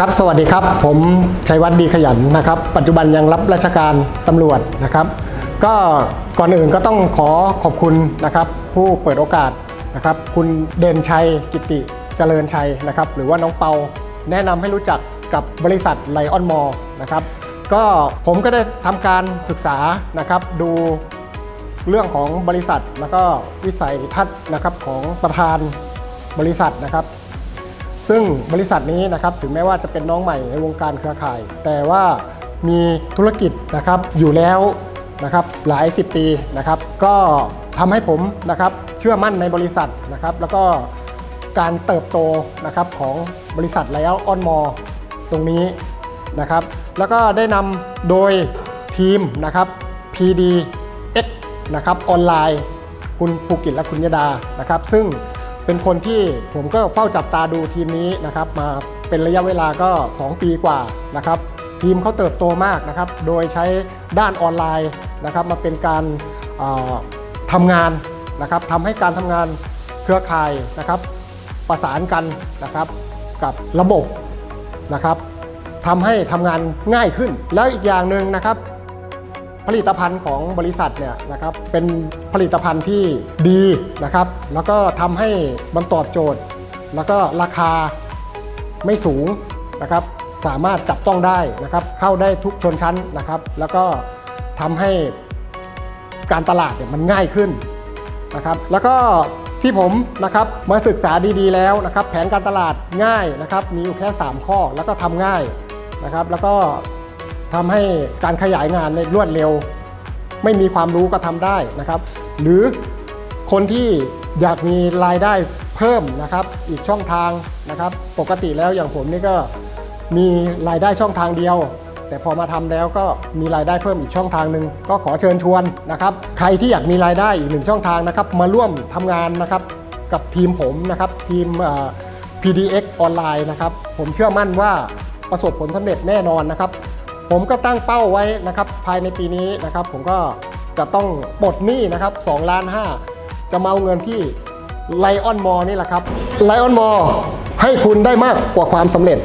ครับสวัสดีครับ ผมชัยวัฒน์ดีขยันนะครับ ปัจจุบันยังรับราชการตำรวจนะครับ ก็ก่อนอื่นก็ต้องขอขอบคุณนะครับ ผู้เปิดโอกาสนะครับ คุณเด่นชัยกิติเจริญชัยนะครับ หรือว่าน้องเปาแนะนำให้รู้จักกับบริษัทไลออนมอลนะครับ ก็ผมก็ได้ทำการศึกษานะครับ ดูเรื่องของบริษัทแล้วก็วิสัยทัศน์นะครับของประธานบริษัทนะครับ ซึ่งบริษัทนี้นะครับถึงแม้ว่าจะเป็นน้องใหม่ในวงการเครือข่าย แต่ว่ามีธุรกิจนะครับอยู่แล้วนะครับหลาย 10 ปีนะครับ ก็ทำให้ผมนะครับเชื่อมั่นในบริษัทนะครับ แล้วก็การเติบโตนะครับของบริษัทแล้วออนมอตรงนี้นะครับ แล้วก็ได้นำโดยทีมนะครับ PD X นะครับออนไลน์ คุณภูกิจและคุณยดานะครับ ซึ่ง เป็นคนที่ผมก็เฝ้าจับตาดูทีมนี้นะครับ มาเป็นระยะเวลาก็ 2 ปีกว่านะครับ ทีมเขาเติบโตมากนะครับ โดยใช้ด้านออนไลน์นะครับมาเป็นการทำงานนะครับทำให้การทำงานเครือข่ายนะครับ ประสานกันนะครับกับระบบนะครับทำให้ทำงานง่ายขึ้น แล้วอีกอย่างหนึ่งนะครับ ผลิตภัณฑ์ของบริษัทเนี่ยนะครับเป็นผลิตภัณฑ์ที่ดีนะครับ แล้วก็ทำให้มันตอบโจทย์ แล้วก็ราคาไม่สูงนะครับ สามารถจับต้องได้นะครับ เข้าได้ทุกชนชั้นนะครับ แล้วก็ทำให้การตลาดเนี่ยมันง่ายขึ้นนะครับ แล้วก็ที่ผมนะครับมาศึกษาดีๆแล้วนะครับ แผนการตลาดง่ายนะครับ มีอยู่แค่ 3 ข้อแล้วก็ทำง่ายนะครับ แล้วก็ ทำให้การขยายงานในรวดเร็ว ไม่มีความรู้ก็ทำได้นะครับ หรือคนที่อยากมีรายได้เพิ่มนะครับอีกช่องทางนะครับ ปกติแล้วอย่างผมนี่ก็มีรายได้ช่องทางเดียว แต่พอมาทำแล้วก็มีรายได้เพิ่มอีกช่องทางหนึ่งก็ขอเชิญชวนนะครับ ใครที่อยากมีรายได้อีกหนึ่งช่องทางนะครับ มาร่วมทำงานนะครับกับทีมผมนะครับทีมเอ่อ PDX ออนไลน์นะครับ ผมเชื่อมั่นว่าประสบผลสำเร็จแน่นอนนะครับ ผมก็ตั้งเป้าไว้นะครับภายในปีนี้นะครับผมก็จะต้องปลดหนี้นะครับ2ล้าน5จะมาเอาเงินที่ไลออนมอนี่แหละครับไลออนมอให้คุณได้มากกว่าความสำเร็จ